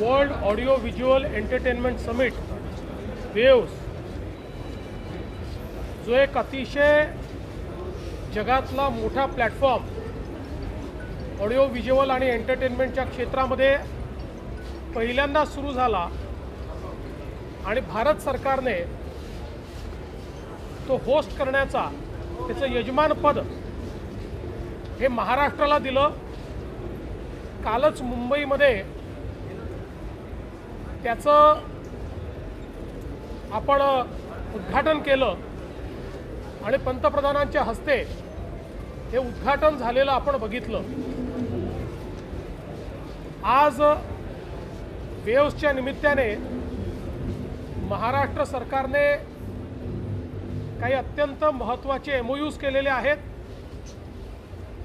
World audio visual entertainment summit waves जो एक अतिशय जगातला मोठा प्लॅटफॉर्म ऑडिओ व्हिज्युअल आणि एंटरटेनमेंटच्या क्षेत्रामध्ये पहिल्यांदा सुरू झाला आणि भारत सरकारने तो होस्ट करण्याचा त्याचं यजमानपद हे महाराष्ट्राला दिलं. कालच मुंबईमध्ये त्याचं आपण उद्घाटन केलं आणि पंतप्रधानांच्या हस्ते हे उद्घाटन झालेलं आपण बघितलं. आज वेव्सच्या निमित्ताने महाराष्ट्र सरकारने काही अत्यंत महत्त्वाचे एम यूज केलेले आहेत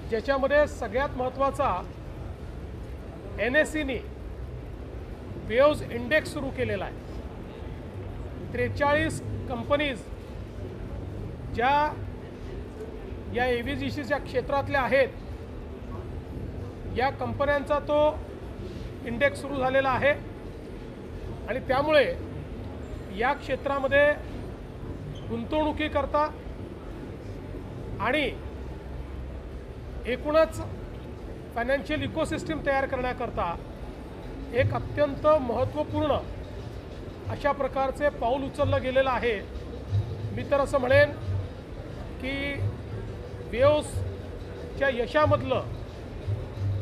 ज्याच्यामध्ये सगळ्यात महत्त्वाचा एन एस सीनी वेव्ज इंडेक्स सुरू केलेला आहे. त्रेचाळीस कंपनीज ज्या या ए व्ही जी सीच्या क्षेत्रातल्या आहेत या कंपन्यांचा तो इंडेक्स सुरू झालेला आहे. आणि त्यामुळे या क्षेत्रामध्ये गुंतवणुकीकरता आणि एकूणच फायनान्शियल इकोसिस्टीम तयार करण्याकरता एक अत्यंत महत्त्वपूर्ण अशा प्रकारचे पाऊल उचललं गेलेलं आहे. मी तर असं म्हणेन की वेव्सच्या यशामधलं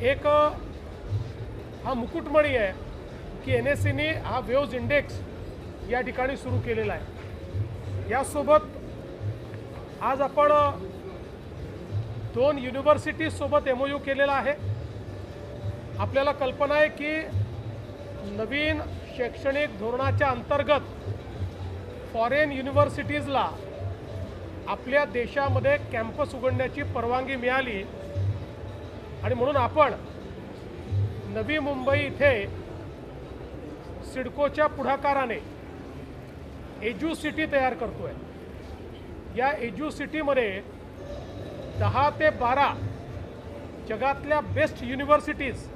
एक हा मुकुटमणी आहे की एन एस सीने हा वेव्ज इंडेक्स या ठिकाणी सुरू केलेला आहे. यासोबत आज आपण दोन युनिव्हर्सिटीजसोबत एम ओ यू केलेला आहे. आपल्याला कल्पना आहे की नवीन शैक्षणिक धोरणाच्या अंतर्गत फॉरेन युनिव्हर्सिटीजला आपल्या देशामध्ये कॅम्पस उघडण्याची परवानगी मिळाली. आणि म्हणून आपण नवी मुंबई इथे सिडकोच्या पुढाकाराने एज्यू सिटी तयार करतो आहे या एज्यू सिटीमध्ये दहा ते बारा जगातल्या बेस्ट युनिव्हर्सिटीज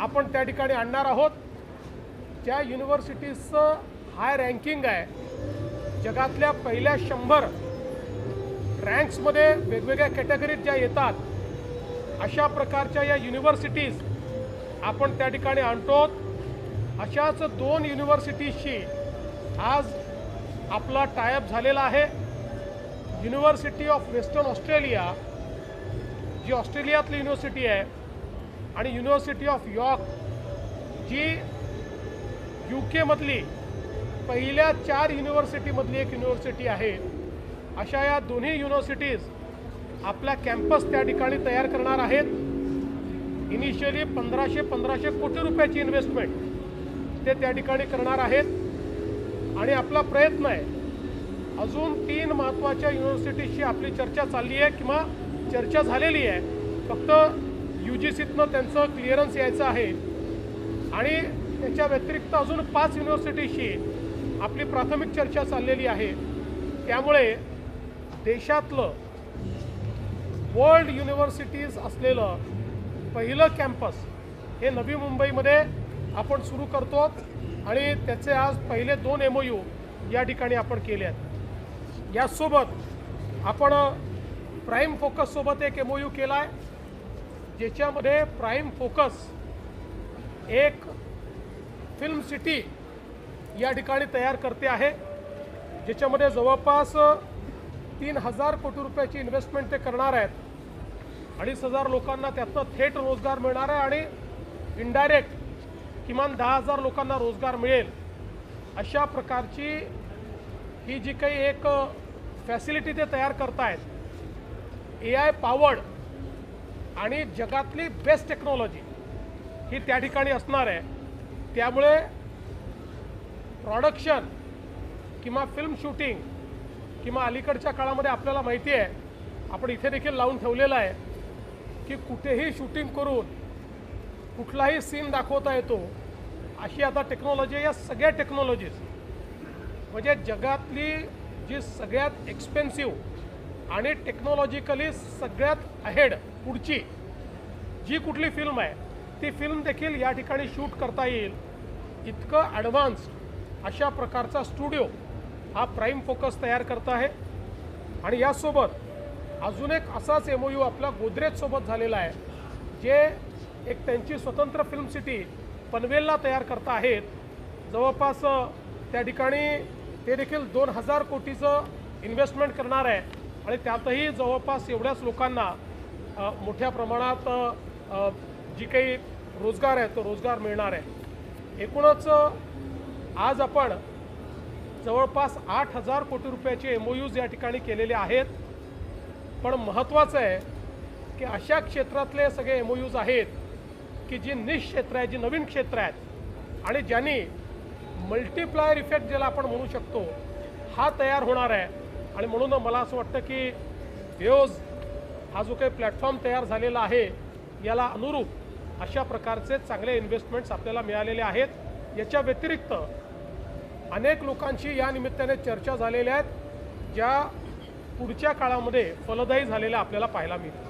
आपण त्या ठिकाणी आणणार आहोत. ज्या युनिव्हर्सिटीजचं हाय रँकिंग आहे जगातल्या पहिल्या शंभर रँक्समध्ये वेगवेगळ्या कॅटेगरीत ज्या येतात अशा प्रकारच्या या युनिव्हर्सिटीज आपण त्या ठिकाणी आणतो अशाच दोन युनिव्हर्सिटीजशी आज आपला टायअप झालेला आहे. युनिव्हर्सिटी ऑफ वेस्टर्न ऑस्ट्रेलिया जी ऑस्ट्रेलियातली युनिव्हर्सिटी आहे आणि युनिव्हर्सिटी ऑफ यॉर्क जी यू केमधली पहिल्या चार युनिव्हर्सिटीमधली एक युनिव्हर्सिटी आहे. अशा या दोन्ही युनिव्हर्सिटीज आपला कॅम्पस त्या ठिकाणी तयार करणार आहेत. इनिशियली पंधराशे पंधराशे कोटी रुपयाची इन्व्हेस्टमेंट ते त्या ठिकाणी करणार आहेत. आणि आपला प्रयत्न आहे अजून तीन महत्त्वाच्या युनिव्हर्सिटीजशी आपली चर्चा चालली आहे किंवा चर्चा झालेली आहे. फक्त यू जी सीतनं त्यांचं क्लिअरन्स यायचं आहे. आणि त्याच्या व्यतिरिक्त अजून पाच युनिव्हर्सिटीशी आपली प्राथमिक चर्चा चाललेली आहे. त्यामुळे देशातलं वर्ल्ड युनिव्हर्सिटीज असलेलं पहिलं कॅम्पस हे नवी मुंबईमध्ये आपण सुरू करतो आणि त्याचे आज पहिले दोन एम ओ यू या ठिकाणी आपण केले आहेत. यासोबत आपण प्राईम फोकससोबत एक एम ओ यू केला आहे ज्याच्यामध्ये प्राईम फोकस एक फिल्म सिटी या ठिकाणी तयार करते आहे ज्याच्यामध्ये जवळपास तीन हजार कोटी रुपयाची इन्व्हेस्टमेंट ते करणार आहेत. अडीच हजार लोकांना त्यातनं थेट रोजगार मिळणार आहे आणि इनडायरेक्ट किमान दहा हजार लोकांना रोजगार मिळेल. अशा प्रकारची ही जी काही एक फॅसिलिटी ते तयार करतायत ए आय पावर्ड आणि जगातली बेस्ट टेक्नॉलॉजी ही त्या ठिकाणी असणार आहे. त्यामुळे प्रॉडक्शन किंवा फिल्म शूटिंग किंवा अलीकडच्या काळामध्ये आपल्याला माहिती आहे आपण इथे देखील लावून ठेवलेलं आहे की कुठेही शूटिंग करून कुठलाही सीन दाखवता येतो अशी आता टेक्नॉलॉजी या सगळ्या टेक्नॉलॉजीज म्हणजे जगातली जी सगळ्यात एक्सपेन्सिव्ह आणि टेक्नॉलॉजिकली सगळ्यात अहेड पुढची जी कुठली फिल्म आहे ती फिल्म देखील या ठिकाणी शूट करता येईल. इतकं ॲडव्हान्स्ड अशा प्रकारचा स्टुडिओ हा प्राईम फोकस तयार करत आहे. आणि यासोबत अजून एक असाच एम ओ यू आपला गोदरेजसोबत झालेला आहे जे एक त्यांची स्वतंत्र फिल्म सिटी पनवेलला तयार करत आहेत. जवळपास त्या ठिकाणी ते देखील दोन हजार कोटीचं इन्व्हेस्टमेंट करणार आहे. आणि त्यातही जवळपास एवढ्याच लोकांना मोठ्या प्रमाणात जी काही रोजगार आहे तो रोजगार मिळणार आहे. एकूणच आज आपण जवळपास आठ हजार कोटी रुपयाचे एम ओ यूज या ठिकाणी केलेले आहेत. पण महत्त्वाचं आहे की अशा क्षेत्रातले सगळे एम ओ यूज आहेत की जी निश क्षेत्र आहे जी नवीन क्षेत्र आहेत. आणि ज्यांनी मल्टिप्लायर इफेक्ट ज्याला आपण म्हणू शकतो हा तयार होणार आहे. आणि म्हणून मला असं वाटतं की वेओज हा जो काही प्लॅटफॉर्म तयार झालेला आहे याला अनुरूप अशा प्रकारचे चांगले इन्व्हेस्टमेंट्स आपल्याला मिळालेले आहेत. याच्या व्यतिरिक्त अनेक लोकांशी या निमित्ताने चर्चा झालेल्या आहेत ज्या पुढच्या काळामध्ये फलदायी झालेल्या आपल्याला पाहायला मिळतील.